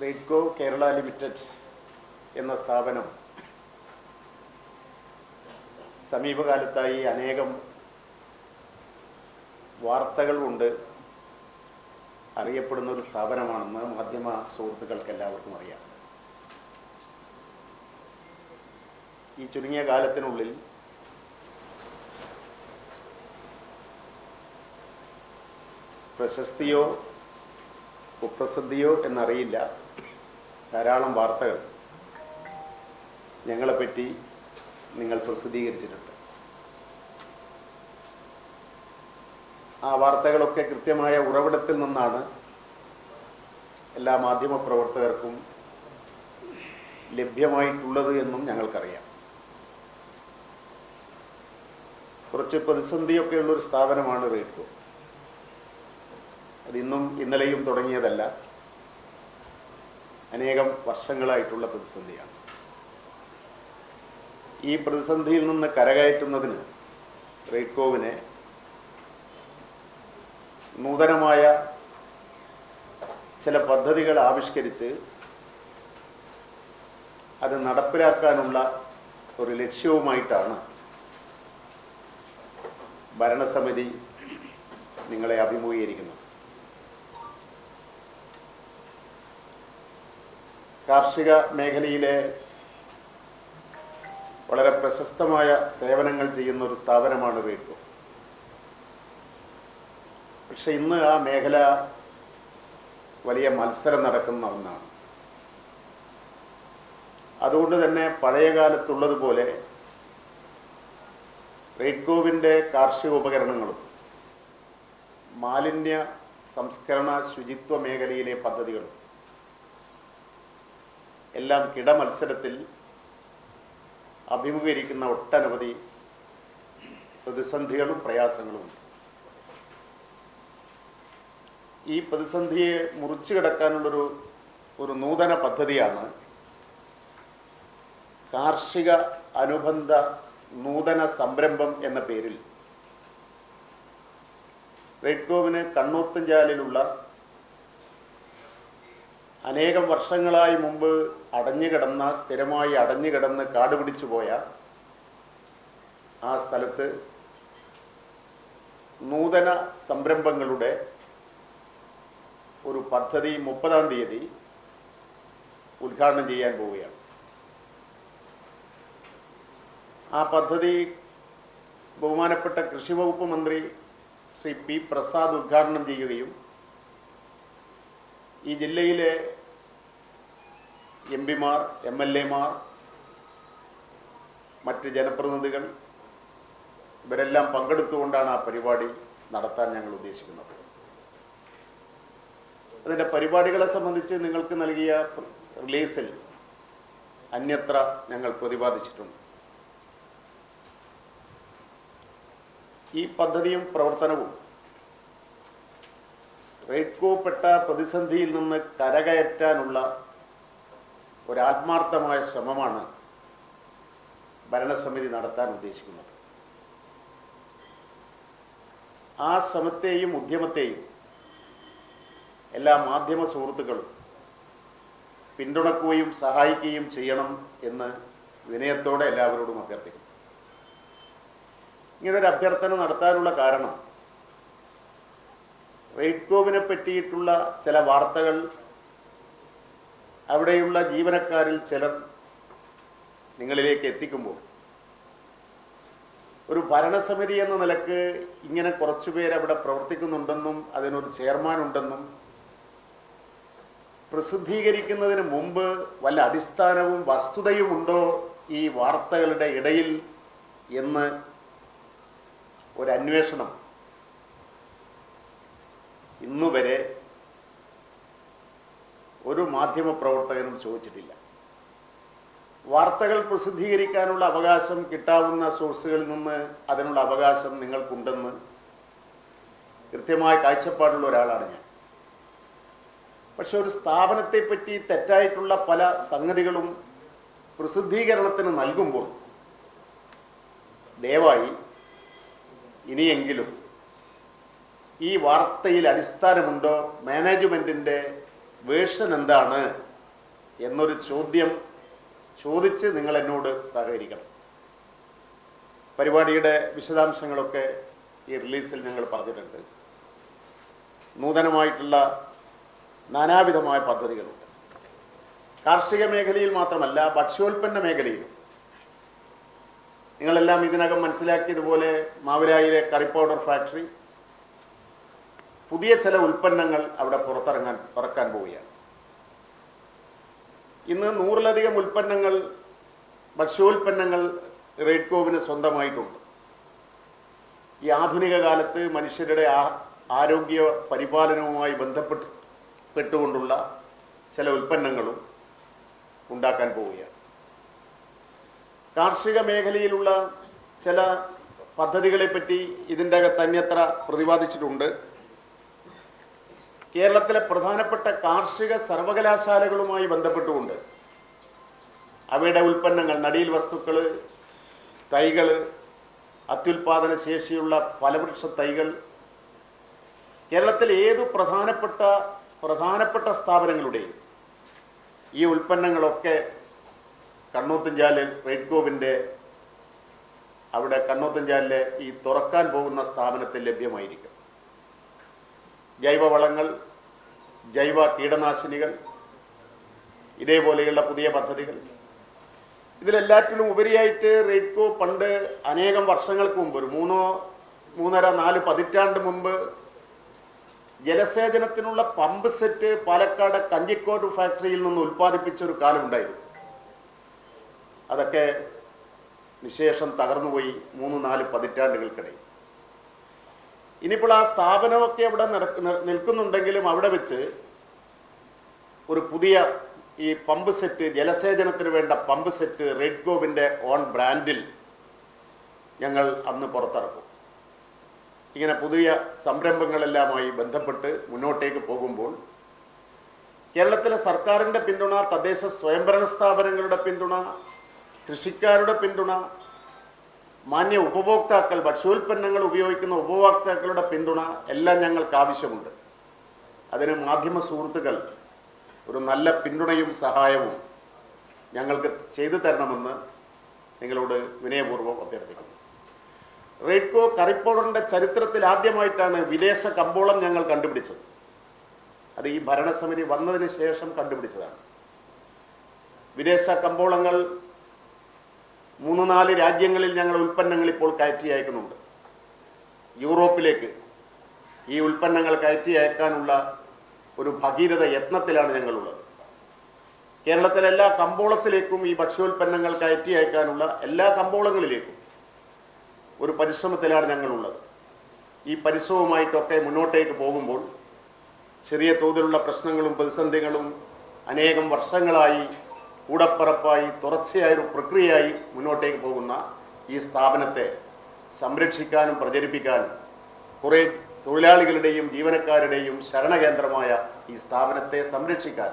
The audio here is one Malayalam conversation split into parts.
റെയ്ഡ്കോ കേരള ലിമിറ്റഡ് എന്ന സ്ഥാപനം സമീപകാലത്തായി അനേകം വാർത്തകളുണ്ട്. അറിയപ്പെടുന്ന ഒരു സ്ഥാപനമാണെന്ന് മാധ്യമ സുഹൃത്തുക്കൾക്ക് എല്ലാവർക്കും അറിയാം. ഈ ചുരുങ്ങിയ കാലത്തിനുള്ളിൽ പ്രശസ്തിയോ കുപ്രസിദ്ധിയോ എന്നറിയില്ല. ധാരാളം വാർത്തകൾ ഞങ്ങളെപ്പറ്റി നിങ്ങൾ പ്രസിദ്ധീകരിച്ചിട്ടുണ്ട്. ആ വാർത്തകളൊക്കെ കൃത്യമായ ഉറവിടത്തിൽ നിന്നാണ് എല്ലാ മാധ്യമ പ്രവർത്തകർക്കും ലഭ്യമായിട്ടുള്ളത് എന്നും ഞങ്ങൾക്കറിയാം. കുറച്ച് പ്രതിസന്ധിയൊക്കെ ഉള്ളൊരു സ്ഥാപനമാണ് റേഡിയോ അതിന്നും ഇന്നലെയും തുടങ്ങിയതല്ല. അനേകം വർഷങ്ങളായിട്ടുള്ള പ്രതിസന്ധിയാണ്. ഈ പ്രതിസന്ധിയിൽ നിന്ന് കരകയറ്റുന്നതിന് റെയ്ക്കോവിനെ നൂതനമായ ചില പദ്ധതികൾ ആവിഷ്കരിച്ച് അത് നടപ്പിലാക്കാനുള്ള ഒരു ലക്ഷ്യവുമായിട്ടാണ് ഭരണസമിതി നിങ്ങളെ അഭിമുഖീകരിക്കുന്നത്. കാർഷിക മേഖലയിലെ വളരെ പ്രശസ്തമായ സേവനങ്ങൾ ചെയ്യുന്ന ഒരു സ്ഥാപനമാണ് റേഡ്കോ പക്ഷെ ഇന്ന് ആ മേഖല വലിയ മത്സരം നടക്കുന്ന ഒന്നാണ്. അതുകൊണ്ട് തന്നെ പഴയ കാലത്തുള്ളതുപോലെ റെയ്ഡ്കോവിന്റെ കാർഷിക ഉപകരണങ്ങളും മാലിന്യ സംസ്കരണ ശുചിത്വ മേഖലയിലെ പദ്ധതികളും എല്ലാം കിട മത്സരത്തിൽ അഭിമുഖീകരിക്കുന്ന ഒട്ടനവധി പ്രതിസന്ധികളും പ്രയാസങ്ങളും ഈ പ്രതിസന്ധിയെ മുറിച്ചു കിടക്കാനുള്ളൊരു ഒരു നൂതന പദ്ധതിയാണ് കാർഷിക അനുബന്ധ നൂതന സംരംഭം എന്ന പേരിൽ. റെഡ്കോവിന് കണ്ണോത്തുംചാലിലുള്ള അനേകം വർഷങ്ങളായി മുമ്പ് അടഞ്ഞുകിടന്ന സ്ഥിരമായി അടഞ്ഞുകിടന്ന് കാടുപിടിച്ചു പോയ ആ സ്ഥലത്ത് നൂതന സംരംഭങ്ങളുടെ ഒരു പദ്ധതി മുപ്പതാം തീയതി ഉദ്ഘാടനം ചെയ്യാൻ പോവുകയാണ്. ആ പദ്ധതി ബഹുമാനപ്പെട്ട കൃഷി വകുപ്പ് മന്ത്രി ശ്രീ പി പ്രസാദ് ഉദ്ഘാടനം ചെയ്യുകയും ഈ ജില്ലയിലെ എം പിമാർ എം എൽ എമാർ മറ്റ് ജനപ്രതിനിധികൾ ഇവരെല്ലാം പങ്കെടുത്തുകൊണ്ടാണ് ആ പരിപാടി നടത്താൻ ഞങ്ങൾ ഉദ്ദേശിക്കുന്നത്. അതിന്റെ പരിപാടികളെ സംബന്ധിച്ച് നിങ്ങൾക്ക് നൽകിയ റിലീസിൽ അന്യത്ര ഞങ്ങൾ പ്രതിപാദിച്ചിട്ടുണ്ട്. ഈ പദ്ധതിയും പ്രവർത്തനവും റേറ്റ്കോപ്പെട്ട പ്രതിസന്ധിയിൽ നിന്ന് കരകയറ്റാനുള്ള ഒരാത്മാർത്ഥമായ ശ്രമമാണ് ഭരണസമിതി നടത്താൻ ഉദ്ദേശിക്കുന്നത്. ആ ശ്രമത്തെയും ഉദ്യമത്തെയും എല്ലാ മാധ്യമ സുഹൃത്തുക്കളും പിന്തുണക്കുകയും സഹായിക്കുകയും ചെയ്യണം എന്ന് വിനയത്തോടെ എല്ലാവരോടും അഭ്യർത്ഥിക്കുന്നു. ഇങ്ങനൊരു അഭ്യർത്ഥന നടത്താനുള്ള കാരണം റെയ്ഡ്കോവിനെ പറ്റിയിട്ടുള്ള ചില വാർത്തകൾ അവിടെയുള്ള ജീവനക്കാരിൽ ചിലർ നിങ്ങളിലേക്ക് എത്തിക്കുമ്പോൾ ഒരു ഭരണസമിതി എന്ന നിലയ്ക്ക് ഇങ്ങനെ കുറച്ചു പേര് അവിടെ പ്രവർത്തിക്കുന്നുണ്ടെന്നും അതിനൊരു ചെയർമാൻ ഉണ്ടെന്നും പ്രസിദ്ധീകരിക്കുന്നതിന് മുമ്പ് വല്ല അടിസ്ഥാനവും വസ്തുതയും ഉണ്ടോ ഈ വാർത്തകളുടെ ഇടയിൽ എന്ന് ഒരു അന്വേഷണം ഇന്നുവരെ ഒരു മാധ്യമ പ്രവർത്തകനും ചോദിച്ചിട്ടില്ല. വാർത്തകൾ പ്രസിദ്ധീകരിക്കാനുള്ള അവകാശം കിട്ടാവുന്ന സോഴ്സുകളിൽ നിന്ന് അതിനുള്ള അവകാശം നിങ്ങൾക്കുണ്ടെന്ന് കൃത്യമായ കാഴ്ചപ്പാടുള്ള ഒരാളാണ് ഞാൻ. പക്ഷെ ഒരു സ്ഥാപനത്തെ പറ്റി തെറ്റായിട്ടുള്ള പല സംഗതികളും പ്രസിദ്ധീകരണത്തിന് നൽകുമ്പോൾ ദയവായി ഇനിയെങ്കിലും ഈ വാർത്തയിൽ അടിസ്ഥാനമുണ്ടോ? മാനേജ്മെന്റിന്റെ വേർഷൻ എന്താണ് എന്നൊരു ചോദ്യം ചോദിച്ച് നിങ്ങൾ എന്നോട് സഹകരിക്കണം. പരിപാടിയുടെ വിശദാംശങ്ങളൊക്കെ ഈ റിലീസിൽ ഞങ്ങൾ പറഞ്ഞിട്ടുണ്ട്. നൂതനമായിട്ടുള്ള നാനാവിധമായ പദ്ധതികളുണ്ട്. കാർഷിക മേഖലയിൽ മാത്രമല്ല ഭക്ഷ്യോൽപ്പന്ന മേഖലയിലും. നിങ്ങളെല്ലാം ഇതിനകം മനസ്സിലാക്കിയതുപോലെ മാവിലായിലെ കറി പൗഡർ ഫാക്ടറി പുതിയ ചില ഉൽപ്പന്നങ്ങൾ അവിടെ പുറത്തിറങ്ങാൻ ഇറക്കാൻ പോവുകയാണ്. ഇന്ന് നൂറിലധികം ഉൽപ്പന്നങ്ങൾ ഭക്ഷ്യോൽപ്പന്നങ്ങൾ റെയ്ഡ്കോവിന് സ്വന്തമായിട്ടുണ്ട്. ഈ ആധുനിക കാലത്ത് മനുഷ്യരുടെ ആരോഗ്യ പരിപാലനവുമായി ബന്ധപ്പെട്ട് പെട്ടുകൊണ്ടുള്ള ചില ഉൽപ്പന്നങ്ങളും ഉണ്ടാക്കാൻ പോവുകയാണ്. കാർഷിക മേഖലയിലുള്ള ചില പദ്ധതികളെപ്പറ്റി ഇതിന്റെ അകത്ത് അന്യത്ര പ്രതിപാദിച്ചിട്ടുണ്ട്. കേരളത്തിലെ പ്രധാനപ്പെട്ട കാർഷിക സർവകലാശാലകളുമായി ബന്ധപ്പെട്ടുകൊണ്ട് അവയുടെ ഉൽപ്പന്നങ്ങൾ നടീൽ വസ്തുക്കൾ തൈകൾ അത്യുൽപാദന ശേഷിയുള്ള ഫലവൃക്ഷ തൈകൾ കേരളത്തിലെ ഏതു പ്രധാനപ്പെട്ട പ്രധാനപ്പെട്ട സ്ഥാപനങ്ങളുടെയും ഈ ഉൽപ്പന്നങ്ങളൊക്കെ കണ്ണൂത്തഞ്ചാലിൽ റെഡ്കോവിന്റെ അവിടെ കണ്ണൂത്തഞ്ചാലിലെ ഈ തുറക്കാൻ പോകുന്ന സ്ഥാപനത്തിൽ ലഭ്യമായിരിക്കും. ജൈവവളങ്ങൾ ജൈവ കീടനാശിനികൾ ഇതേപോലെയുള്ള പുതിയ പദ്ധതികൾ. ഇതിലെല്ലാറ്റിലും ഉപരിയായിട്ട് റെയ്ഡ്കോ പണ്ട് അനേകം വർഷങ്ങൾക്ക് മുമ്പ് ഒരു മൂന്നോ മൂന്നര നാല് പതിറ്റാണ്ട് മുമ്പ് ജലസേചനത്തിനുള്ള പമ്പ് സെറ്റ് പാലക്കാട് കഞ്ചിക്കോട് ഫാക്ടറിയിൽ നിന്ന് ഉൽപ്പാദിപ്പിച്ച ഒരു കാലമുണ്ടായിരുന്നു അതൊക്കെ നിശേഷം തകർന്നുപോയി മൂന്ന് നാല് പതിറ്റാണ്ടുകൾക്കിടയിൽ. ഇനിയിപ്പോൾ ആ സ്ഥാപനമൊക്കെ അവിടെ നിൽക്കുന്നുണ്ടെങ്കിലും അവിടെ വെച്ച് ഒരു പുതിയ ഈ പമ്പ് സെറ്റ് ജലസേചനത്തിന് വേണ്ട പമ്പ് സെറ്റ് റെഡ് ഗോവിന്റെ ഓൺ ബ്രാൻഡിൽ ഞങ്ങൾ അന്ന് പുറത്തിറക്കും. ഇങ്ങനെ പുതിയ സംരംഭങ്ങളെല്ലാമായി ബന്ധപ്പെട്ട് മുന്നോട്ടേക്ക് പോകുമ്പോൾ കേരളത്തിലെ സർക്കാരിന്റെ പിന്തുണ തദ്ദേശ സ്വയംഭരണ സ്ഥാപനങ്ങളുടെ പിന്തുണ കൃഷിക്കാരുടെ പിന്തുണ മാന്യ ഉപഭോക്താക്കൾ ഭക്ഷ്യോൽപ്പന്നങ്ങൾ ഉപയോഗിക്കുന്ന ഉപഭോക്താക്കളുടെ പിന്തുണ എല്ലാം ഞങ്ങൾക്ക് ആവശ്യമുണ്ട്. അതിന് മാധ്യമ സുഹൃത്തുക്കൾ ഒരു നല്ല പിന്തുണയും സഹായവും ഞങ്ങൾക്ക് ചെയ്തു തരണമെന്ന് നിങ്ങളോട് വിനയപൂർവം അഭ്യർത്ഥിക്കുന്നു. റെയ്ഡ്കോ കറിപ്പൗഡറിന്റെ ചരിത്രത്തിൽ ആദ്യമായിട്ടാണ് വിദേശ കമ്പോളം ഞങ്ങൾ കണ്ടുപിടിച്ചത്. അത് ഈ ഭരണസമിതി വന്നതിന് ശേഷം കണ്ടുപിടിച്ചതാണ്. വിദേശ കമ്പോളങ്ങൾ മൂന്ന് നാല് രാജ്യങ്ങളിൽ ഞങ്ങൾ ഉൽപ്പന്നങ്ങൾ ഇപ്പോൾ കയറ്റി അയക്കുന്നുണ്ട്. യൂറോപ്പിലേക്ക് ഈ ഉൽപ്പന്നങ്ങൾ കയറ്റി അയക്കാനുള്ള ഒരു ഭഗീരഥ യത്നത്തിലാണ് ഞങ്ങളുള്ളത്. കേരളത്തിലെ എല്ലാ കമ്പോളത്തിലേക്കും ഈ ഭക്ഷ്യോൽപ്പന്നങ്ങൾ കയറ്റി അയക്കാനുള്ള എല്ലാ കമ്പോളങ്ങളിലേക്കും ഒരു പരിശ്രമത്തിലാണ് ഞങ്ങളുള്ളത്. ഈ പരിശ്രമവുമായിട്ടൊക്കെ മുന്നോട്ടേക്ക് പോകുമ്പോൾ ചെറിയ തോതിലുള്ള പ്രശ്നങ്ങളും പ്രതിസന്ധികളും അനേകം വർഷങ്ങളായി കൂടപ്പറപ്പായി തുടർച്ചയായ ഒരു പ്രക്രിയയായി മുന്നോട്ടേക്ക് പോകുന്ന ഈ സ്ഥാപനത്തെ സംരക്ഷിക്കാനും പ്രചരിപ്പിക്കാനും കുറേ തൊഴിലാളികളുടെയും ജീവനക്കാരുടെയും ശരണകേന്ദ്രമായ ഈ സ്ഥാപനത്തെ സംരക്ഷിക്കാൻ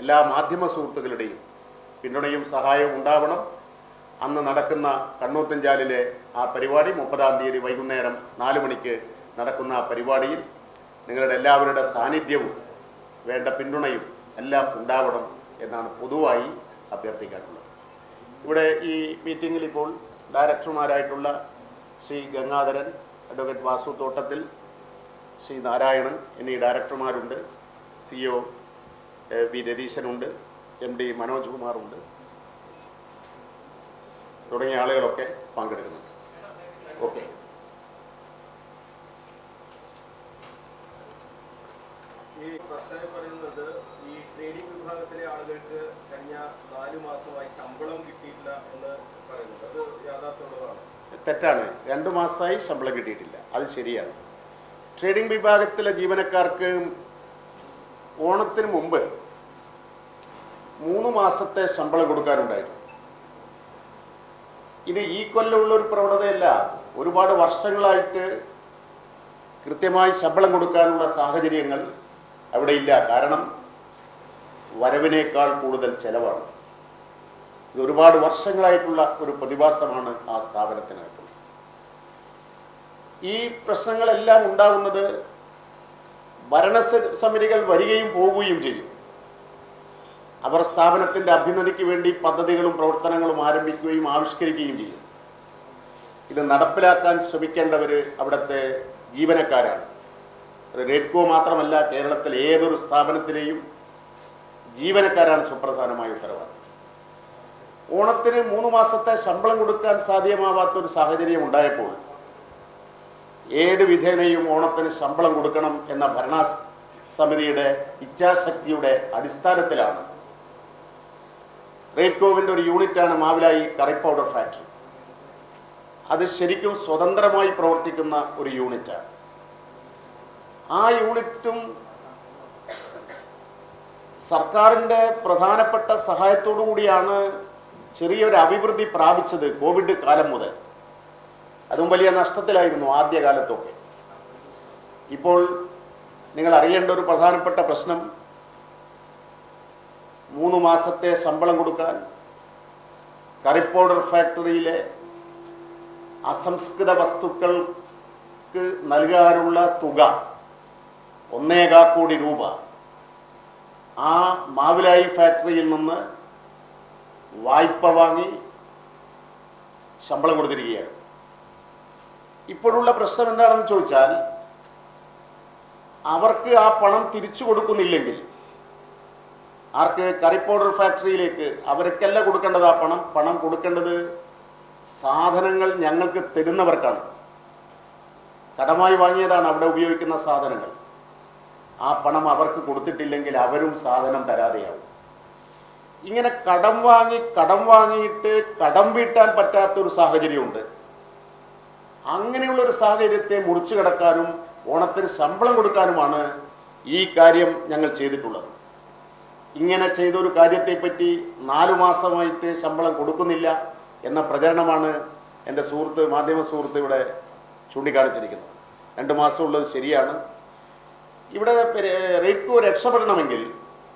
എല്ലാ മാധ്യമ സുഹൃത്തുക്കളുടെയും പിന്തുണയും സഹായവും ഉണ്ടാവണം. അന്ന് നടക്കുന്ന കണ്ണൂത്തഞ്ചാലിലെ ആ പരിപാടി മുപ്പതാം തീയതി വൈകുന്നേരം നാല് മണിക്ക് നടക്കുന്ന ആ പരിപാടിയിൽ നിങ്ങളുടെ എല്ലാവരുടെ സാന്നിധ്യവും വേണ്ട പിന്തുണയും എല്ലാം ഉണ്ടാവണം. എന്നാണ് പൊതുവായി അഭ്യർത്ഥിക്കാനുള്ളത്. ഇവിടെ ഈ മീറ്റിങ്ങിൽ ഇപ്പോൾ ഡയറക്ടർമാരായിട്ടുള്ള ശ്രീ ഗംഗാധരൻ അഡ്വക്കേറ്റ് വാസു തോട്ടത്തിൽ ശ്രീ നാരായണൻ എന്നീ ഡയറക്ടർമാരുണ്ട്. സി ഒ വി രതീശനുണ്ട് എം ഡി മനോജ് കുമാറുണ്ട് തുടങ്ങിയ ആളുകളൊക്കെ പങ്കെടുക്കുന്നുണ്ട്. ഓക്കെ. ഈ പ്രസ്താവന പറയുന്നത് വിഭാഗത്തിലെ ആളുകൾക്ക് കഴിഞ്ഞ നാലു മാസമായി ശമ്പളം കിട്ടിയിട്ടില്ല എന്ന് പറയുന്നത്. അത് യാഥാർത്ഥ്യമുള്ളതാണ്. തെറ്റാണ്. രണ്ടു മാസമായി ശമ്പളം കിട്ടിയിട്ടില്ല. അത് ശരിയാണ്. ട്രേഡിംഗ് വിഭാഗത്തിലെ ജീവനക്കാർക്ക് ഓണത്തിന് മുമ്പ് മൂന്ന് മാസത്തെ ശമ്പളം കൊടുക്കാനുണ്ടായിരുന്നു. ഇത് ഈ കൊല്ലമുള്ള ഒരു പ്രവണതയല്ല. ഒരുപാട് വർഷങ്ങളായിട്ട് കൃത്യമായി ശമ്പളം കൊടുക്കാനുള്ള സാഹചര്യങ്ങൾ അവിടെ ഇല്ല. കാരണം വരവിനേക്കാൾ കൂടുതൽ ചെലവാണ്. ഇത് ഒരുപാട് വർഷങ്ങളായിട്ടുള്ള ഒരു പ്രതിഭാസമാണ് ആ സ്ഥാപനത്തിനകത്ത്. ഈ പ്രശ്നങ്ങളെല്ലാം ഉണ്ടാകുന്നത് ഭരണസമിതികൾ വരികയും പോവുകയും ചെയ്യും. അവർ സ്ഥാപനത്തിന്റെ അഭ്യുന്നതിക്ക് വേണ്ടി പദ്ധതികളും പ്രവർത്തനങ്ങളും ആരംഭിക്കുകയും ആവിഷ്കരിക്കുകയും ചെയ്യും. ഇത് നടപ്പിലാക്കാൻ ശ്രമിക്കേണ്ടവർ അവിടുത്തെ ജീവനക്കാരാണ്. അത് റേഡ്കോ മാത്രമല്ല കേരളത്തിലെ ഏതൊരു സ്ഥാപനത്തിലെയും ജീവനക്കാരാണ് സുപ്രധാനമായ ഉത്തരവാദിത്വം ഓണത്തിന് മൂന്ന് മാസത്തെ ശമ്പളം കൊടുക്കാൻ സാധ്യമാവാത്ത ഒരു സാഹചര്യം ഉണ്ടായപ്പോൾ ഏത് വിധേനയും ഓണത്തിന് ശമ്പളം കൊടുക്കണം എന്ന ഭരണ സമിതിയുടെ ഇച്ഛാശക്തിയുടെ അടിസ്ഥാനത്തിലാണ് റേറ്റ്കോവിന്റെ ഒരു യൂണിറ്റാണ് മാവിലായി കറി പൗഡർ ഫാക്ടറി. അത് ശരിക്കും സ്വതന്ത്രമായി പ്രവർത്തിക്കുന്ന ഒരു യൂണിറ്റാണ്. ആ യൂണിറ്റും സർക്കാരിന്റെ പ്രധാനപ്പെട്ട സഹായത്തോടു കൂടിയാണ് ചെറിയൊരു അഭിവൃദ്ധി പ്രാപിച്ചത് കോവിഡ് കാലം മുതൽ. അതും വലിയ നഷ്ടത്തിലായിരുന്നു ആദ്യകാലത്തൊക്കെ. ഇപ്പോൾ നിങ്ങൾ അറിയേണ്ട ഒരു പ്രധാനപ്പെട്ട പ്രശ്നം മൂന്ന് മാസത്തെ ശമ്പളം കൊടുക്കാൻ കറി പൗഡർ ഫാക്ടറിയിലെ അസംസ്കൃത വസ്തുക്കൾക്ക് നൽകാനുള്ള തുക ഒന്നേകാ കോടി രൂപ. ആ മാവിലായി ഫാക്ടറിയിൽ നിന്ന് വായ്പ വാങ്ങി ശമ്പളം കൊടുത്തിരിക്കുകയാണ്. ഇപ്പോഴുള്ള പ്രശ്നം എന്താണെന്ന് ചോദിച്ചാൽ അവർക്ക് ആ പണം തിരിച്ചു കൊടുക്കുന്നില്ലെങ്കിൽ ആർക്ക് കറി പൗഡർ ഫാക്ടറിയിലേക്ക് അവർക്കല്ല കൊടുക്കേണ്ടത് ആ പണം. പണം കൊടുക്കേണ്ടത് സാധനങ്ങൾ ഞങ്ങൾക്ക് തരുന്നവർക്കാണ്. കടമായി വാങ്ങിയതാണ് അവിടെ ഉപയോഗിക്കുന്ന സാധനങ്ങൾ. ആ പണം അവർക്ക് കൊടുത്തിട്ടില്ലെങ്കിൽ അവരും സാധനം തരാതെയാവും. ഇങ്ങനെ കടം വാങ്ങി കടം വാങ്ങിയിട്ട് കടം വീട്ടാൻ പറ്റാത്തൊരു സാഹചര്യമുണ്ട്. അങ്ങനെയുള്ള ഒരു സാഹചര്യത്തെ മുറിച്ചു കിടക്കാനും ഓണത്തിന് ശമ്പളം കൊടുക്കാനുമാണ് ഈ കാര്യം ഞങ്ങൾ ചെയ്തിട്ടുള്ളത്. ഇങ്ങനെ ചെയ്തൊരു കാര്യത്തെപ്പറ്റി നാലു മാസമായിട്ട് ശമ്പളം കൊടുക്കുന്നില്ല എന്ന പ്രചരണമാണ് എന്റെ സുഹൃത്ത് മാധ്യമ സുഹൃത്ത് ഇവിടെ ചൂണ്ടിക്കാണിച്ചിരിക്കുന്നത്. രണ്ട് മാസമുള്ളത് ശരിയാണ്. ഇവിടെ റേറ്റ്കോ രക്ഷപ്പെടണമെങ്കിൽ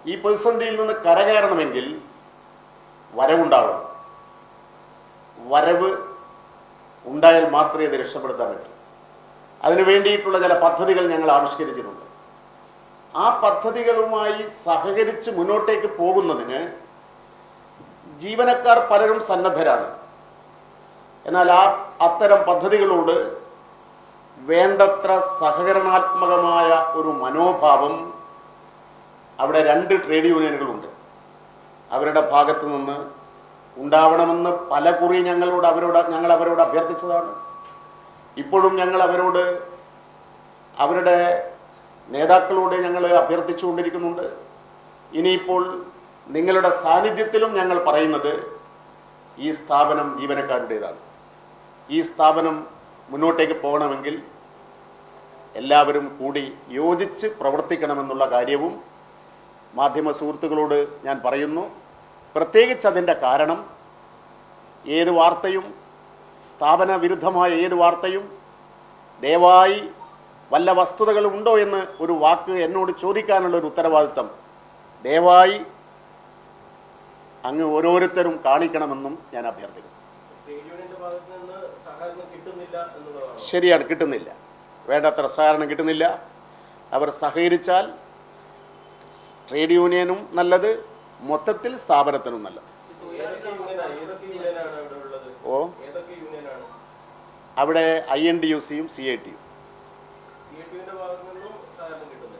ഈ പ്രതിസന്ധിയിൽ നിന്ന് കരകയറണമെങ്കിൽ വരവുണ്ടാവണം. വരവ് ഉണ്ടായാൽ മാത്രമേ ഇത് രക്ഷപ്പെടുത്താൻ പറ്റൂ. അതിനു വേണ്ടിയിട്ടുള്ള ചില പദ്ധതികൾ ഞങ്ങൾ ആവിഷ്കരിച്ചിട്ടുണ്ട്. ആ പദ്ധതികളുമായി സഹകരിച്ച് മുന്നോട്ടേക്ക് പോകുന്നതിന് ജീവനക്കാർ പലരും സന്നദ്ധരാണ്. എന്നാൽ ആ അത്തരം പദ്ധതികളോട് വേണ്ടത്ര സഹകരണാത്മകമായ ഒരു മനോഭാവം അവിടെ രണ്ട് ട്രേഡ് യൂണിയനുകളുണ്ട്. അവരുടെ ഭാഗത്തു നിന്ന് ഉണ്ടാവണമെന്ന് പല കുറി ഞങ്ങളോട് അവരോട് ഞങ്ങൾ അവരോട് അഭ്യർത്ഥിച്ചതാണ്. ഇപ്പോഴും ഞങ്ങൾ അവരോട് അവരുടെ നേതാക്കളോട് ഞങ്ങൾ അഭ്യർത്ഥിച്ചുകൊണ്ടിരിക്കുന്നുണ്ട്. ഇനിയിപ്പോൾ നിങ്ങളുടെ സാന്നിധ്യത്തിലും ഞങ്ങൾ പറയുന്നത് ഈ സ്ഥാപനം ജീവനക്കാരുടേതാണ്. ഈ സ്ഥാപനം മുന്നോട്ടേക്ക് പോകണമെങ്കിൽ എല്ലാവരും കൂടി യോജിച്ച് പ്രവർത്തിക്കണമെന്നുള്ള കാര്യവും മാധ്യമ സുഹൃത്തുക്കളോട് ഞാൻ പറയുന്നു. പ്രത്യേകിച്ച് അതിന്റെ കാരണം ഏത് വാർത്തയും സ്ഥാപന വിരുദ്ധമായ ഏത് വാർത്തയും ദയവായി വല്ല വസ്തുതകളും ഉണ്ടോ എന്ന് ഒരു വാക്ക് എന്നോട് ചോദിക്കാനുള്ള ഒരു ഉത്തരവാദിത്തം. ദയവായി അങ്ങ് ഓരോരുത്തരും കാണിക്കണമെന്നും ഞാൻ അഭ്യർത്ഥിക്കുന്നു ട്രേഡ് യൂണിയന്റെ ഭാഗത്ത് നിന്ന് സഹകരണം കിട്ടുന്നില്ല എന്നുള്ളതാണ് ശരിയാണ് കിട്ടുന്നില്ല. വേണ്ടത്ര സഹകരണം കിട്ടുന്നില്ല. അവർ സഹകരിച്ചാൽ ട്രേഡ് യൂണിയനും നല്ലത് മൊത്തത്തിൽ സ്ഥാപനത്തിനും നല്ലത്. ഓ? അവിടെ ഐ എൻ ഡി യു സിയും സി ഐ ടിയും.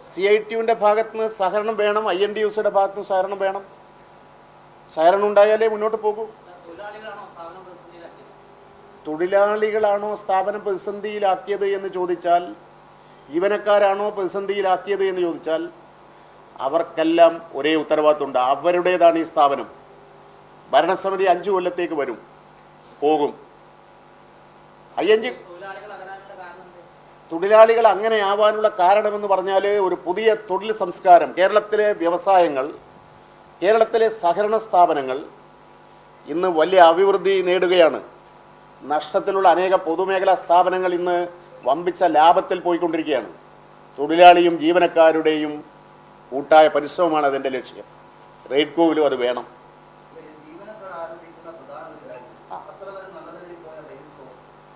സി ഐ ടിയുടെ ഭാഗത്ത് നിന്ന് സഹകരണം വേണം ഐ എൻ ഡി യു സിയുടെ ഭാഗത്ത് നിന്ന് സഹകരണം വേണം. സഹകരണം ഉണ്ടായാലേ മുന്നോട്ട് പോകൂ. തൊഴിലാളികളാണോ സ്ഥാപനം പ്രതിസന്ധിയിലാക്കിയത് എന്ന് ചോദിച്ചാൽ ജീവനക്കാരാണോ പ്രതിസന്ധിയിലാക്കിയത് എന്ന് ചോദിച്ചാൽ അവർക്കെല്ലാം ഒരേ ഉത്തരവാദിത്തമുണ്ട്. അവരുടേതാണ് ഈ സ്ഥാപനം. ഭരണസമിതി അഞ്ചു കൊല്ലത്തേക്ക് വരും. പോകും. അയ്യഞ്ച് തൊഴിലാളികൾ അങ്ങനെ ആവാനുള്ള കാരണമെന്ന് പറഞ്ഞാൽ ഒരു പുതിയ തൊഴിൽ സംസ്കാരം കേരളത്തിലെ വ്യവസായങ്ങൾ കേരളത്തിലെ സഹകരണ സ്ഥാപനങ്ങൾ ഇന്ന് വലിയ അഭിവൃദ്ധി നേടുകയാണ്. നഷ്ടത്തിലുള്ള അനേക പൊതുമേഖലാ സ്ഥാപനങ്ങൾ ഇന്ന് വമ്പിച്ച ലാഭത്തിൽ പോയിക്കൊണ്ടിരിക്കുകയാണ്. തൊഴിലാളിയും ജീവനക്കാരുടെയും കൂട്ടായ പരിശ്രമമാണ് അതിന്റെ ലക്ഷ്യം. റെയ്ഡ്കോവിലും അത് വേണം. അടിസ്ഥാനരഹിതമായ ആരംഭിക്കുന്ന പ്രധാന ഒരു കാര്യം അത്ര തന്നെ നല്ല നിലയിൽ പോയ റെയിൽക്കോ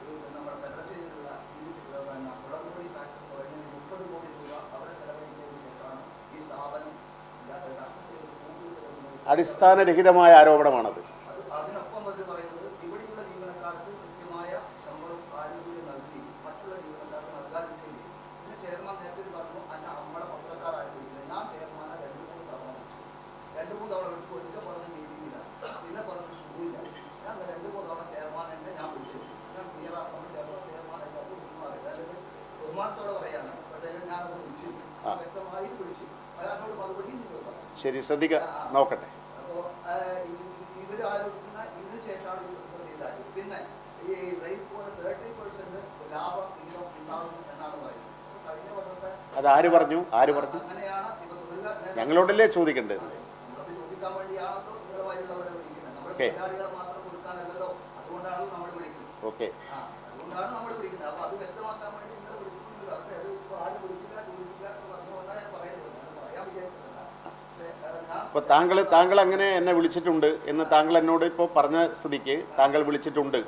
ഒരു നമ്മുടെ ഫെഡറേഷനിലുള്ള ഈ പിന്നെ മുളകുപൊടി ഫാക്ടറി തുടങ്ങിയ മുപ്പത് കോടി രൂപ അവിടെ ചെലവഴിച്ചതിന് ശേഷമാണ് ഈ സ്ഥാപനം ഇല്ലാത്ത നഷ്ടത്തിലേക്ക് കൂടുതൽ അടിസ്ഥാനരഹിതമായ ആരോപണമാണത് അത് അതിനൊപ്പം അവർ പറയുന്നത് ഇവിടെയുള്ള ജീവനക്കാർക്ക് കൃത്യമായ ശമ്പളം ആനുകൂല്യം നൽകി മറ്റുള്ള ജീവനക്കാർക്ക് നൽകാതിരിക്കുകയും ചെയ്യും. പിന്നെ ചെയർമാൻ നേരത്തെ പറഞ്ഞു അല്ല നമ്മുടെ പത്രക്കാർ ആനുകൂല്യം ഞാൻ ചെയർമാനെ രണ്ട് മൂന്ന് തവണ വിളിച്ചു രണ്ട് മൂന്ന് തവണ വിളിച്ചു ഒരിക്കൽ പറഞ്ഞ മീറ്റിംഗില്ല പിന്നെ പറഞ്ഞു ഷൂയില്ല ഞാൻ രണ്ട് മൂന്ന് തവണ ചെയർമാൻ എന്നെ ഞാൻ വിളിച്ചു ഞാൻ ക്ലിയർ ആക്കണം ചെയർമാൻ ചെയർമാൻ എല്ലാവർക്കും ഒന്നും അറിയില്ല അല്ലെങ്കിൽ ബഹുമാനത്തോടെ പറയാണ് പക്ഷേ ഞാനത് വിളിച്ചു ആ. വ്യക്തമായി വിളിച്ചു അയാളോട് മറുപടിയും നിങ്ങൾ പറഞ്ഞു ശരി ശ്രദ്ധിക്ക നോക്കട്ടെ അപ്പോ ഇവർ ആരോപിക്കുന്ന ഇതിന് ശേഷമാണ് ഈ ശ്രദ്ധിക്ക നോക്കട്ടെ. പിന്നെ ഈ റേറ്റ് പോലെ തേർട്ടി പെർസെന്റ് ലാഭം ഉണ്ടാകും എന്നാണ് പറയുന്നത്. അത് ആര് പറഞ്ഞു? ആര് പറഞ്ഞു? ഞങ്ങളോടല്ലേ ചോദിക്കേണ്ടത്? ഓക്കെ. ഓക്കെ ആ അതുകൊണ്ടാണ് നമ്മൾ വിളിക്കുന്നത് അപ്പൊ അത് വ്യക്തമാക്കാൻ വേണ്ടി നിങ്ങൾ വിളിക്കുന്നില്ല പക്ഷേ അത് ഇപ്പൊ ആരും വിളിച്ചില്ല ചോദിച്ചില്ല എന്ന് പറഞ്ഞുകൊണ്ടാണ് ഞാൻ പറയുന്നത് ഞാൻ പറയാൻ വിചാരിച്ചിട്ടില്ല പക്ഷേ ഏഹ്, ഞാൻ അപ്പോൾ താങ്കൾ താങ്കൾ അങ്ങനെ എന്നെ വിളിച്ചിട്ടുണ്ട് എന്ന് താങ്കൾ എന്നോട് ഇപ്പോൾ പറഞ്ഞ സ്ഥിതിക്ക് താങ്കൾ വിളിച്ചിട്ടുണ്ട്.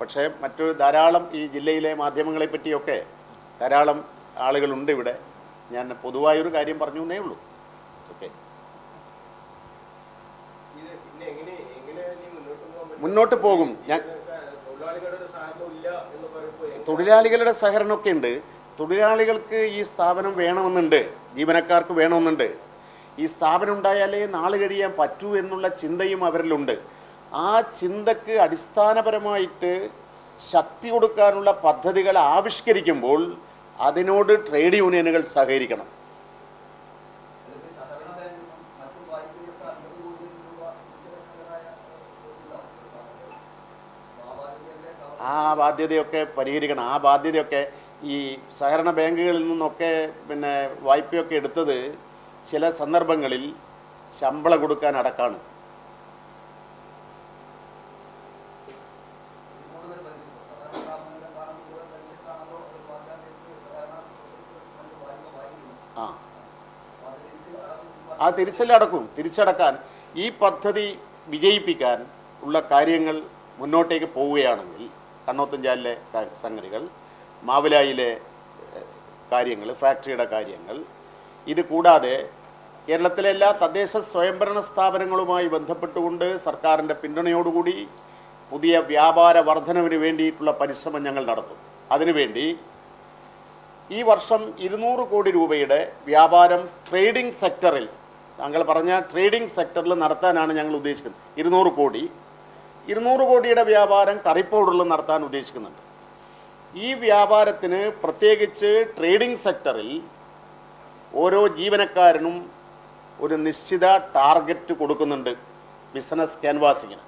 പക്ഷേ മറ്റു ധാരാളം ഈ ജില്ലയിലെ മാധ്യമങ്ങളെ പറ്റിയൊക്കെ ധാരാളം ആളുകളുണ്ട് ഇവിടെ. ഞാൻ പൊതുവായൊരു കാര്യം പറഞ്ഞു എന്നേ ഉള്ളൂ. ഓക്കെ. മുന്നോട്ട് പോകും. ഞാൻ തൊഴിലാളികളുടെ സഹകരണമൊക്കെ ഉണ്ട്. തൊഴിലാളികൾക്ക് ഈ സ്ഥാപനം വേണമെന്നുണ്ട്. ജീവനക്കാർക്ക് വേണമെന്നുണ്ട്. ഈ സ്ഥാപനം ഉണ്ടായാലേ നാളെ കഴിയാൻ പറ്റൂ എന്നുള്ള ചിന്തയും അവരിലുണ്ട്. ആ ചിന്തക്ക് അടിസ്ഥാനപരമായിട്ട് ശക്തി കൊടുക്കാനുള്ള പദ്ധതികൾ ആവിഷ്കരിക്കുമ്പോൾ അതിനോട് ട്രേഡ് യൂണിയനുകൾ സഹകരിക്കണം. ആ ബാധ്യതയൊക്കെ പരിഹരിക്കണം. ആ ബാധ്യതയൊക്കെ ഈ സഹകരണ ബാങ്കുകളിൽ നിന്നൊക്കെ പിന്നെ വായ്പയൊക്കെ എടുത്തത് ചില സന്ദർഭങ്ങളിൽ ശമ്പളം കൊടുക്കാൻ അടക്കാണ്. വാങ്ങിക്കുന്നത് ആ തിരിച്ചല്ല അടക്കും. തിരിച്ചടക്കാൻ ഈ പദ്ധതി വിജയിപ്പിക്കാൻ ഉള്ള കാര്യങ്ങൾ മുന്നോട്ടേക്ക് പോവുകയാണെങ്കിൽ കണ്ണോത്തുംചാലിലെ ക- സംഗതികൾ മാവിലായിലെ കാര്യങ്ങൾ ഫാക്ടറിയുടെ കാര്യങ്ങൾ ഇത് കൂടാതെ കേരളത്തിലെ എല്ലാ തദ്ദേശ സ്വയംഭരണ സ്ഥാപനങ്ങളുമായി ബന്ധപ്പെട്ടുകൊണ്ട് സർക്കാരിന്റെ പിന്തുണയോടുകൂടി പുതിയ വ്യാപാര വർധനവിന് വേണ്ടിയിട്ടുള്ള പരിശ്രമം ഞങ്ങൾ നടത്തും. അതിനുവേണ്ടി ഈ വർഷം ഇരുന്നൂറ് കോടി രൂപയുടെ വ്യാപാരം ട്രേഡിംഗ് സെക്ടറിൽ താങ്കൾ പറഞ്ഞ ട്രേഡിംഗ് സെക്ടറിൽ നടത്താനാണ് ഞങ്ങൾ ഉദ്ദേശിക്കുന്നത്. ഇരുന്നൂറ് കോടി. ഇരുന്നൂറ് കോടിയുടെ വ്യാപാരം കറി നടത്താൻ ഉദ്ദേശിക്കുന്നുണ്ട്. ഈ വ്യാപാരത്തിന് പ്രത്യേകിച്ച് ട്രേഡിംഗ് സെക്ടറിൽ ഓരോ ജീവനക്കാരനും ഒരു നിശ്ചിത ടാർഗറ്റ് കൊടുക്കുന്നുണ്ട് ബിസിനസ് ക്യാൻവാസിങ്ങിന്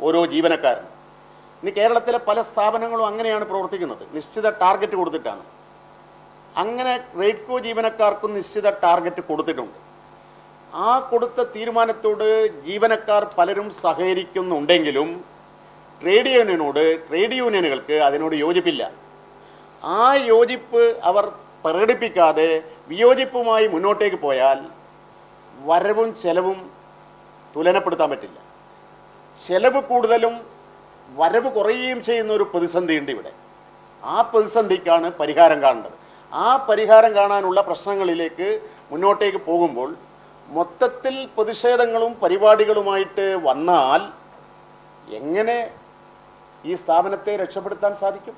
ഓരോ ജീവനക്കാരനും. ഇനി കേരളത്തിലെ പല സ്ഥാപനങ്ങളും അങ്ങനെയാണ് പ്രവർത്തിക്കുന്നത്. നിശ്ചിത ടാർഗറ്റ് കൊടുത്തിട്ടാണ്. അങ്ങനെ റേഡ്കോ ജീവനക്കാർക്കും നിശ്ചിത ടാർഗറ്റ് കൊടുത്തിട്ടുണ്ട്. ആ കൊടുത്ത തീരുമാനത്തോട് ജീവനക്കാർ പലരും സഹകരിക്കുന്നുണ്ടെങ്കിലും ട്രേഡ് യൂണിയനോട് ട്രേഡ് യൂണിയനുകൾക്ക് അതിനോട് യോജിപ്പില്ല. ആ യോജിപ്പ് അവർ പ്രകടിപ്പിക്കാതെ വിയോജിപ്പുമായി മുന്നോട്ടേക്ക് പോയാൽ വരവും ചെലവും തുലനപ്പെടുത്താൻ പറ്റില്ല. ചെലവ് കൂടുതലും വരവ് കുറയുകയും ചെയ്യുന്ന ഒരു പ്രതിസന്ധിയുണ്ട് ഇവിടെ. ആ പ്രതിസന്ധിക്കാണ് പരിഹാരം കാണേണ്ടത്. ആ പരിഹാരം കാണാനുള്ള പ്രശ്നങ്ങളിലേക്ക് മുന്നോട്ടേക്ക് പോകുമ്പോൾ മൊത്തത്തിൽ പ്രതിഷേധങ്ങളും പരിപാടികളുമായിട്ട് വന്നാൽ എങ്ങനെ ഈ സ്ഥാപനത്തെ രക്ഷപ്പെടുത്താൻ സാധിക്കും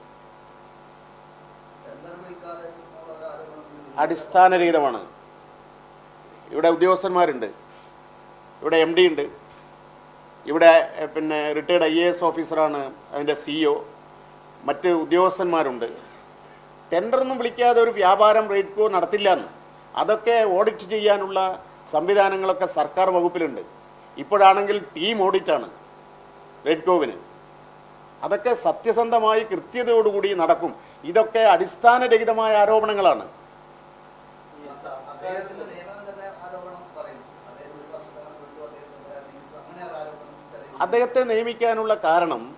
ടെൻഡർ വിളിക്കാതെ എന്നുള്ള ആരോപണം അടിസ്ഥാനരഹിതമാണ്. ഇവിടെ ഉദ്യോഗസ്ഥന്മാരുണ്ട്. ഇവിടെ എം ഡി ഉണ്ട്. ഇവിടെ പിന്നെ റിട്ടയർഡ് ഐ എ എസ് ഓഫീസറാണ് അതിന്റെ സിഇഒ മറ്റ് ഉദ്യോഗസ്ഥന്മാരുണ്ട്. ടെൻഡറൊന്നും വിളിക്കാതെ ഒരു വ്യാപാരം റേറ്റ്കോ നടത്തില്ല എന്ന് അതൊക്കെ ഓഡിറ്റ് ചെയ്യാനുള്ള സംവിധാനങ്ങളൊക്കെ സർക്കാർ വകുപ്പിലുണ്ട്. ഇപ്പോഴാണെങ്കിൽ ടീം ഓഡിറ്റാണ് റെഡ്കോവിന് അതൊക്കെ സത്യസന്ധമായി കൃത്യതയോടുകൂടി നടക്കും. ഇതൊക്കെ അടിസ്ഥാനരഹിതമായ ആരോപണങ്ങളാണ്. അദ്ദേഹത്തെ നിയമിക്കാനുള്ള കാരണം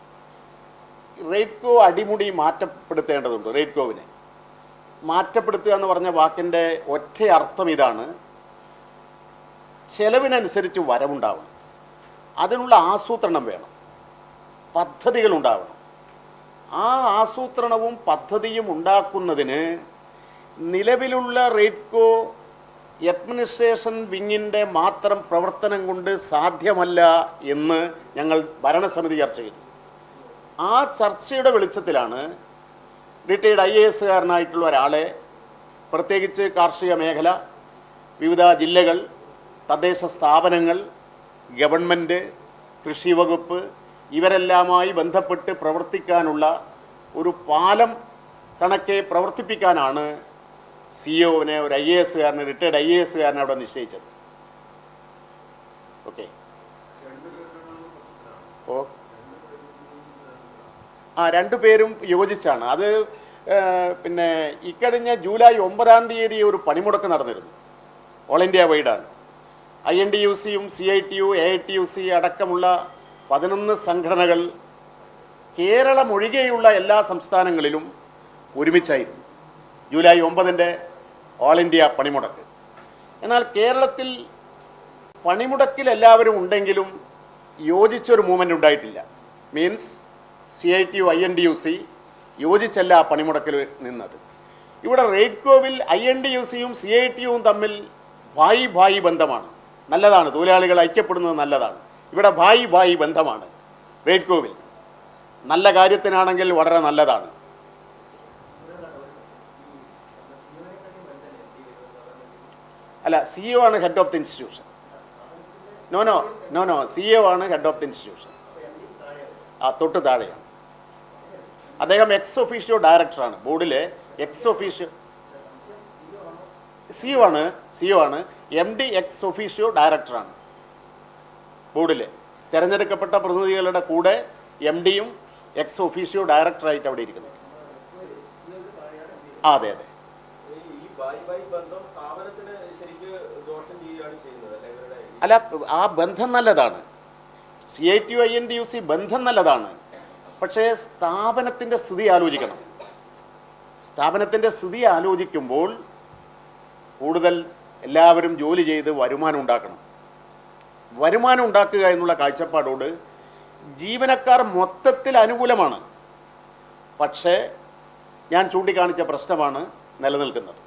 റേറ്റ്കോ അടിമുടി മാറ്റപ്പെടുത്തേണ്ടതുണ്ട് റേറ്റ്കോവിനെ മാറ്റപ്പെടുത്തുക എന്ന് പറഞ്ഞ വാക്കിന്റെ ഒറ്റ അർത്ഥം ഇതാണ് ചെലവിനനുസരിച്ച് വരവുണ്ടാവണം. അതിനുള്ള ആസൂത്രണം വേണം. പദ്ധതികൾ ഉണ്ടാവണം ആ ആസൂത്രണവും പദ്ധതിയും ഉണ്ടാക്കുന്നതിന് നിലവിലുള്ള റേറ്റ്കോ അഡ്മിനിസ്ട്രേഷൻ വിങ്ങിന്റെ മാത്രം പ്രവർത്തനം കൊണ്ട് സാധ്യമല്ല എന്ന് ഞങ്ങൾ ഭരണസമിതി ചർച്ച ചെയ്തു. ആ ചർച്ചയുടെ വെളിച്ചത്തിലാണ് റിട്ടയർഡ് ഐ എ എസുകാരനായിട്ടുള്ള ഒരാളെ പ്രത്യേകിച്ച് കാർഷിക മേഖല വിവിധ ജില്ലകൾ തദ്ദേശ സ്ഥാപനങ്ങൾ ഗവൺമെന്റ് കൃഷി വകുപ്പ് ഇവരെല്ലാമായി ബന്ധപ്പെട്ട് പ്രവർത്തിക്കാനുള്ള ഒരു പാലം കണക്കെ പ്രവർത്തിപ്പിക്കാനാണ് സി ഒവിനെ ഒരു ഐ എ എസുകാരനെ റിട്ടയർഡ് ഐ എ എസുകാരനെ അവിടെ നിശ്ചയിച്ചത്. ഓക്കെ ഓ. ആ രണ്ടുപേരും യോജിച്ചാണ്. അത് പിന്നെ ഇക്കഴിഞ്ഞ ജൂലൈ ഒമ്പതാം തീയതി ഒരു പണിമുടക്ക് നടന്നിരുന്നു. ഓൾ ഇന്ത്യ വൈഡാണ് ഐ എൻ ഡി യു സിയും C I T U A I T U C അടക്കമുള്ള പതിനൊന്ന് സംഘടനകൾ കേരളം ഒഴികെയുള്ള എല്ലാ സംസ്ഥാനങ്ങളിലും ഒരുമിച്ചായിരുന്നു. ജൂലൈ ഒമ്പതിന്റെ ഓൾ ഇന്ത്യ പണിമുടക്ക്. എന്നാൽ കേരളത്തിൽ പണിമുടക്കിൽ എല്ലാവരും ഉണ്ടെങ്കിലും യോജിച്ചൊരു മൂവ്മെന്റ് ഉണ്ടായിട്ടില്ല. Means C I T U I N D U C യോജിച്ചല്ല പണിമുടക്കിൽ നിന്നത്. ഇവിടെ റെയ്ഡ്കോവിൽ ഐ എൻ ഡി യു സിയും സി ഐ ടി യുവും തമ്മിൽ ഭായി ഭായി ബന്ധമാണ്. നല്ലതാണ്. തൊഴിലാളികൾ ഐക്യപ്പെടുന്നത് നല്ലതാണ്. ഇവിടെ ഭായി ഭായി ബന്ധമാണ് റെയ്ഡ്കോവിൽ. നല്ല കാര്യത്തിനാണെങ്കിൽ വളരെ നല്ലതാണ്. അല്ല സി ഒ ആണ് head of the institution no no no no C O ആണ് ഹെഡ് ഓഫ് ദി ഇൻസ്റ്റിറ്റ്യൂഷൻ ആ തൊട്ട് താഴെയാണ്. അദ്ദേഹം എക്സ് ഒഫീഷ്യോ ഡയറക്ടറാണ് ബോർഡിലെ എക്സ് ഒഫീഷ്യോ സി ഒ ആണ് സി ഒ ആണ് എം ഡി എക്സ് ഒഫീഷ്യോ ഡയറക്ടറാണ് ബോർഡിലെ തിരഞ്ഞെടുക്കപ്പെട്ട പ്രതിനിധികളുടെ കൂടെ എം ഡിയും എക്സ് ഒഫീഷ്യോ ഡയറക്ടറായിട്ട് അവിടെ ഇരിക്കുന്നു. ആ അതെ അതെ ഈ ഈ ബായ് ബായ് ബന്ധം സ്ഥാപനത്തിന് ശരിക്ക് ദോഷം ചെയ്യുകയാണ് ചെയ്യുന്നത് അല്ലെ ആ ബന്ധം നല്ലതാണ്. C I T I N D U C ബന്ധം നല്ലതാണ്. പക്ഷേ സ്ഥാപനത്തിന്റെ സ്ഥിതി ആലോചിക്കണം. സ്ഥാപനത്തിന്റെ സ്ഥിതി ആലോചിക്കുമ്പോൾ കൂടുതൽ എല്ലാവരും ജോലി ചെയ്ത് വരുമാനം ഉണ്ടാക്കണം. വരുമാനം ഉണ്ടാക്കുക എന്നുള്ള കാഴ്ചപ്പാടോട് ജീവനക്കാർ മൊത്തത്തിൽ അനുകൂലമാണ്. പക്ഷേ ഞാൻ ചൂണ്ടിക്കാണിച്ച പ്രശ്നമാണ് നിലനിൽക്കുന്നത്.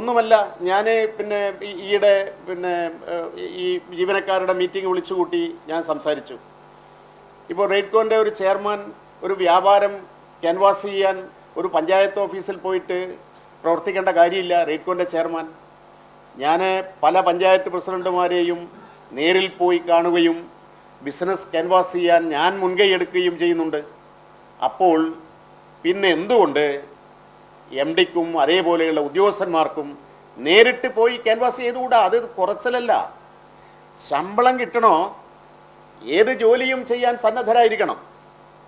ഒന്നുമല്ല ഞാൻ പിന്നെ ഈയിടെ പിന്നെ ഈ ജീവനക്കാരുടെ മീറ്റിംഗ് വിളിച്ചുകൂട്ടി ഞാൻ സംസാരിച്ചു. ഇപ്പോൾ റെയ്ഡ്കോന്റെ ഒരു ചെയർമാൻ ഒരു വ്യാപാരം ക്യാൻവാസ് ചെയ്യാൻ ഒരു പഞ്ചായത്ത് ഓഫീസിൽ പോയിട്ട് പ്രവർത്തിക്കേണ്ട കാര്യമില്ല റെയ്ഡ്കോന്റെ ചെയർമാൻ. ഞാൻ പല പഞ്ചായത്ത് പ്രസിഡന്റുമാരെയും നേരിൽ പോയി കാണുകയും ബിസിനസ് ക്യാൻവാസ് ചെയ്യാൻ ഞാൻ മുൻകൈ എടുക്കുകയും ചെയ്യുന്നുണ്ട്. അപ്പോൾ പിന്നെ എന്തുകൊണ്ട് എം ഡിക്കും അതേപോലെയുള്ള ഉദ്യോഗസ്ഥന്മാർക്കും നേരിട്ട് പോയി ക്യാൻവാസ് ചെയ്തുകൂടാ? അത് കുറച്ചിലല്ല. ശമ്പളം കിട്ടണോ? ഏത് ജോലിയും ചെയ്യാൻ സന്നദ്ധരായിരിക്കണം.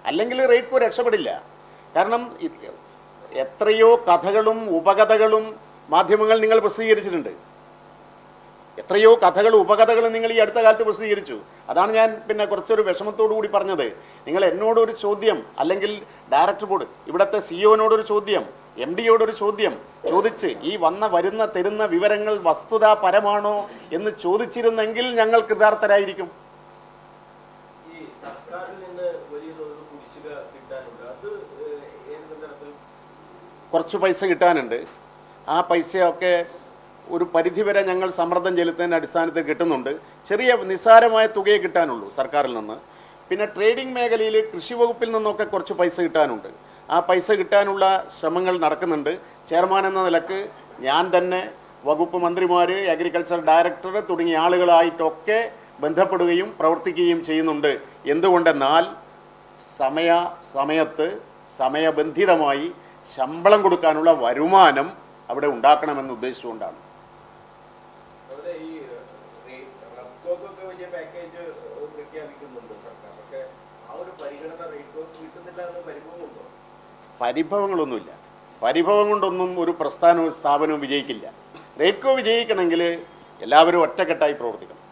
അല്ലെങ്കിൽ റേറ്റ് പോ രക്ഷപ്പെടില്ല. കാരണം എത്രയോ കഥകളും ഉപകഥകളും മാധ്യമങ്ങൾ നിങ്ങൾ പ്രസിദ്ധീകരിച്ചിട്ടുണ്ട്. എത്രയോ കഥകളും ഉപകഥകളും നിങ്ങൾ ഈ അടുത്ത കാലത്ത് പ്രസിദ്ധീകരിച്ചു. അതാണ് ഞാൻ പിന്നെ കുറച്ചൊരു വിഷമത്തോടു കൂടി പറഞ്ഞത്. നിങ്ങൾ എന്നോടൊരു ചോദ്യം അല്ലെങ്കിൽ ഡയറക്ടർ ബോർഡ് ഇവിടുത്തെ സിഇഒനോടൊരു ചോദ്യം. എം ഡിയോടൊരു ചോദ്യം ചോദിച്ച് ഈ വന്ന വരുന്ന തരുന്ന വിവരങ്ങൾ വസ്തുതാപരമാണോ എന്ന് ചോദിച്ചിരുന്നെങ്കിൽ ഞങ്ങൾ കൃതാർത്ഥരായിരിക്കും. കുറച്ച് പൈസ കിട്ടാനുണ്ട്. ആ പൈസയൊക്കെ ഒരു പരിധിവരെ ഞങ്ങൾ സമ്മർദ്ദം ചെലുത്തുന്നതിന്റെ അടിസ്ഥാനത്തിൽ കിട്ടുന്നുണ്ട്. ചെറിയ നിസ്സാരമായ തുകയെ കിട്ടാനുള്ളൂ സർക്കാരിൽ നിന്ന്. പിന്നെ ട്രേഡിംഗ് മേഖലയിൽ കൃഷി വകുപ്പിൽ നിന്നൊക്കെ കുറച്ച് പൈസ കിട്ടാനുണ്ട്. ആ പൈസ കിട്ടാനുള്ള ശ്രമങ്ങൾ നടക്കുന്നുണ്ട്. ചെയർമാൻ എന്ന നിലയ്ക്ക് ഞാൻ തന്നെ വകുപ്പ് മന്ത്രിമാർ അഗ്രികൾച്ചർ ഡയറക്ടർ തുടങ്ങിയ ആളുകളായിട്ടൊക്കെ ബന്ധപ്പെടുകയും പ്രവർത്തിക്കുകയും ചെയ്യുന്നുണ്ട്. എന്തുകൊണ്ടെന്നാൽ സമയ സമയത്ത് സമയബന്ധിതമായി ശമ്പളം കൊടുക്കാനുള്ള വരുമാനം അവിടെ ഉണ്ടാക്കണമെന്ന് ഉദ്ദേശിച്ചുകൊണ്ടാണ് അതുപോലെ ഈ റെപ്കോക്കൊക്കെ വലിയ പാക്കേജ് പ്രഖ്യാപിക്കുന്നുണ്ട് സർക്കാർ പക്ഷെ ആ ഒരു പരിഗണന റെപ്കോക്ക് കിട്ടുന്നില്ല എന്ന് പരിഭവമുണ്ടോ പരിഭവങ്ങളൊന്നുമില്ല. പരിഭവം കൊണ്ടൊന്നും ഒരു പ്രസ്ഥാനവും സ്ഥാപനവും വിജയിക്കില്ല. റേപ്കോ വിജയിക്കണമെങ്കിൽ എല്ലാവരും ഒറ്റക്കെട്ടായി പ്രവർത്തിക്കണം.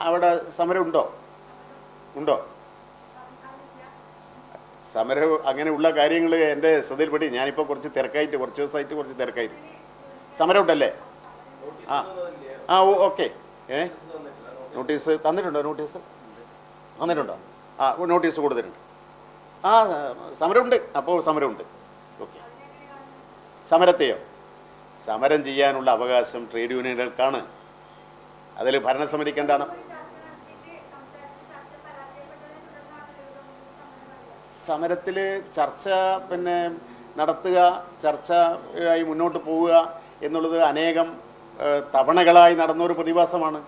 അവിടെ സമരം ഉണ്ടോ? ഉണ്ടോ സമരം അങ്ങനെയുള്ള കാര്യങ്ങൾ എന്റെ ശ്രദ്ധയിൽപ്പെട്ടി. ഞാനിപ്പോൾ കുറച്ച് തിരക്കായിട്ട് കുറച്ച് ദിവസമായിട്ട് കുറച്ച് തിരക്കായിട്ട്. സമരം ഉണ്ടല്ലേ ആ. ആ ഓക്കെ. ഏ? Notice തന്നിട്ടുണ്ടോ notice? തന്നിട്ടുണ്ടോ ആ നോട്ടീസ് കൊടുത്തിട്ടുണ്ട്. ആ സമരമുണ്ട്. അപ്പോൾ സമരമുണ്ട്. ഓക്കെ സമരത്തെയോ? സമരം ചെയ്യാനുള്ള അവകാശം ട്രേഡ് യൂണിയനുകൾക്കാണ് അതിൽ ഭരണസമിതിക്കേണ്ടാണ് സമരത്തിൽ ചർച്ച പിന്നെ നടത്തുക ചർച്ചയായി മുന്നോട്ട് പോവുക എന്നുള്ളത് അനേകം തവണകളായി നടന്നൊരു പ്രതിഭാസമാണ്.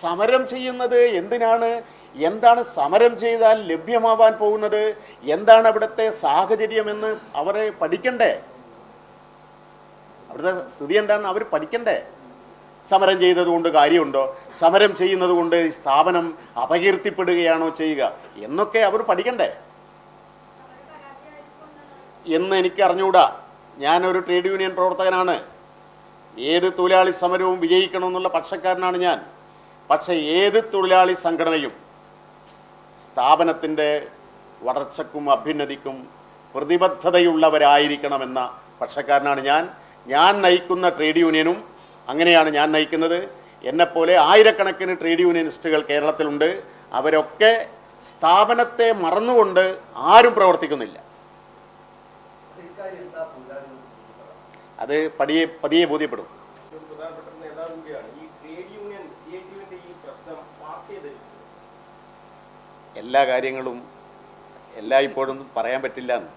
സമരം ചെയ്യുന്നത് എന്തിനാണ്? എന്താണ് സമരം ചെയ്താൽ ലഭ്യമാവാൻ പോകുന്നത്? എന്താണ് അവിടുത്തെ സാഹചര്യമെന്ന് അവരെ പഠിക്കണ്ടേ? അവിടുത്തെ സ്ഥിതി എന്താണെന്ന് അവർ പഠിക്കണ്ടേ? സമരം ചെയ്തത് കൊണ്ട് കാര്യമുണ്ടോ? സമരം ചെയ്യുന്നത് കൊണ്ട് സ്ഥാപനം അപകീർത്തിപ്പെടുകയാണോ ചെയ്യുക? എന്നൊക്കെ അവർ പഠിക്കണ്ടേ? എന്ന് എനിക്ക് അറിഞ്ഞുകൂടാ. ഞാനൊരു ട്രേഡ് യൂണിയൻ പ്രവർത്തകനാണ്. ഏത് തൊഴിലാളി സമരവും വിജയിക്കണമെന്നുള്ള പക്ഷക്കാരനാണ് ഞാൻ. പക്ഷേ ഏത് തൊഴിലാളി സംഘടനയും സ്ഥാപനത്തിന്റെ വളർച്ചക്കും അഭ്യുന്നതിക്കും പ്രതിബദ്ധതയുള്ളവരായിരിക്കണമെന്ന പക്ഷക്കാരനാണ് ഞാൻ. ഞാൻ നയിക്കുന്ന ട്രേഡ് യൂണിയനും അങ്ങനെയാണ് ഞാൻ നയിക്കുന്നത്. എന്നെപ്പോലെ ആയിരക്കണക്കിന് ട്രേഡ് യൂണിയനിസ്റ്റുകൾ കേരളത്തിലുണ്ട്. അവരൊക്കെ സ്ഥാപനത്തെ മറന്നുകൊണ്ട് ആരും പ്രവർത്തിക്കുന്നില്ല. അത് പടിയെ പതിയെ ബോധ്യപ്പെടും ഒരു പ്രധാനപ്പെട്ട ഒരു നേതാവ് കൂടിയാണ് ഈ ട്രേഡ് യൂണിയൻ സി ഐ ടിയുവിന്റെ ഈ പ്രശ്നം പാർട്ടി എതിർക്കുന്നു എല്ലാ കാര്യങ്ങളും എല്ലായ്പ്പോഴും പറയാൻ പറ്റില്ല എന്ന്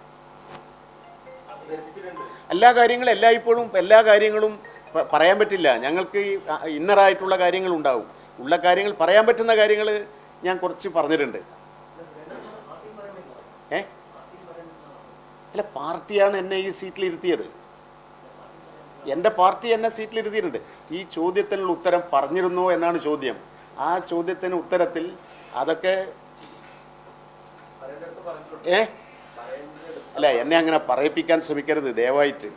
എല്ലാ കാര്യങ്ങളും എല്ലായ്പ്പോഴും എല്ലാ കാര്യങ്ങളും പറയാൻ പറ്റില്ല. ഞങ്ങൾക്ക് ഇന്നറായിട്ടുള്ള കാര്യങ്ങൾ ഉണ്ടാവും. ഉള്ള കാര്യങ്ങൾ പറയാൻ പറ്റുന്ന കാര്യങ്ങൾ ഞാൻ കുറച്ച് പറഞ്ഞിട്ടുണ്ട്. ഏ? അല്ല പാർട്ടിയാണ് എന്നെ ഈ സീറ്റിൽ ഇരുത്തിയത് എന്റെ പാർട്ടി എന്നെ സീറ്റിൽ ഇരുത്തിയിട്ടുണ്ട് ഈ ചോദ്യത്തിനുള്ള ഉത്തരം പറഞ്ഞിരുന്നോ എന്നാണ് ചോദ്യം. ആ ചോദ്യത്തിന് ഉത്തരത്തിൽ അതൊക്കെ ഏ? അല്ല എന്നെ അങ്ങനെ പറയിപ്പിക്കാൻ ശ്രമിക്കരുത് ദയവായിട്ട്.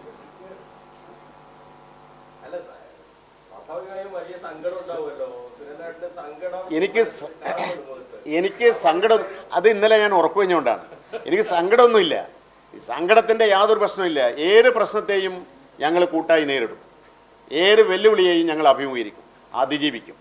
എനിക്ക് എനിക്ക് സങ്കടം അത് ഇന്നലെ ഞാൻ ഉറപ്പുകഴിഞ്ഞുകൊണ്ടാണ് എനിക്ക് സങ്കടമൊന്നുമില്ല. സങ്കടത്തിന്റെ സങ്കടത്തിന്റെ യാതൊരു പ്രശ്നമില്ല ഏത് പ്രശ്നത്തെയും ഞങ്ങൾ കൂട്ടായി നേരിടും. ഏത് വെല്ലുവിളിയെയും ഞങ്ങൾ അഭിമുഖീകരിക്കും. അതിജീവിക്കും.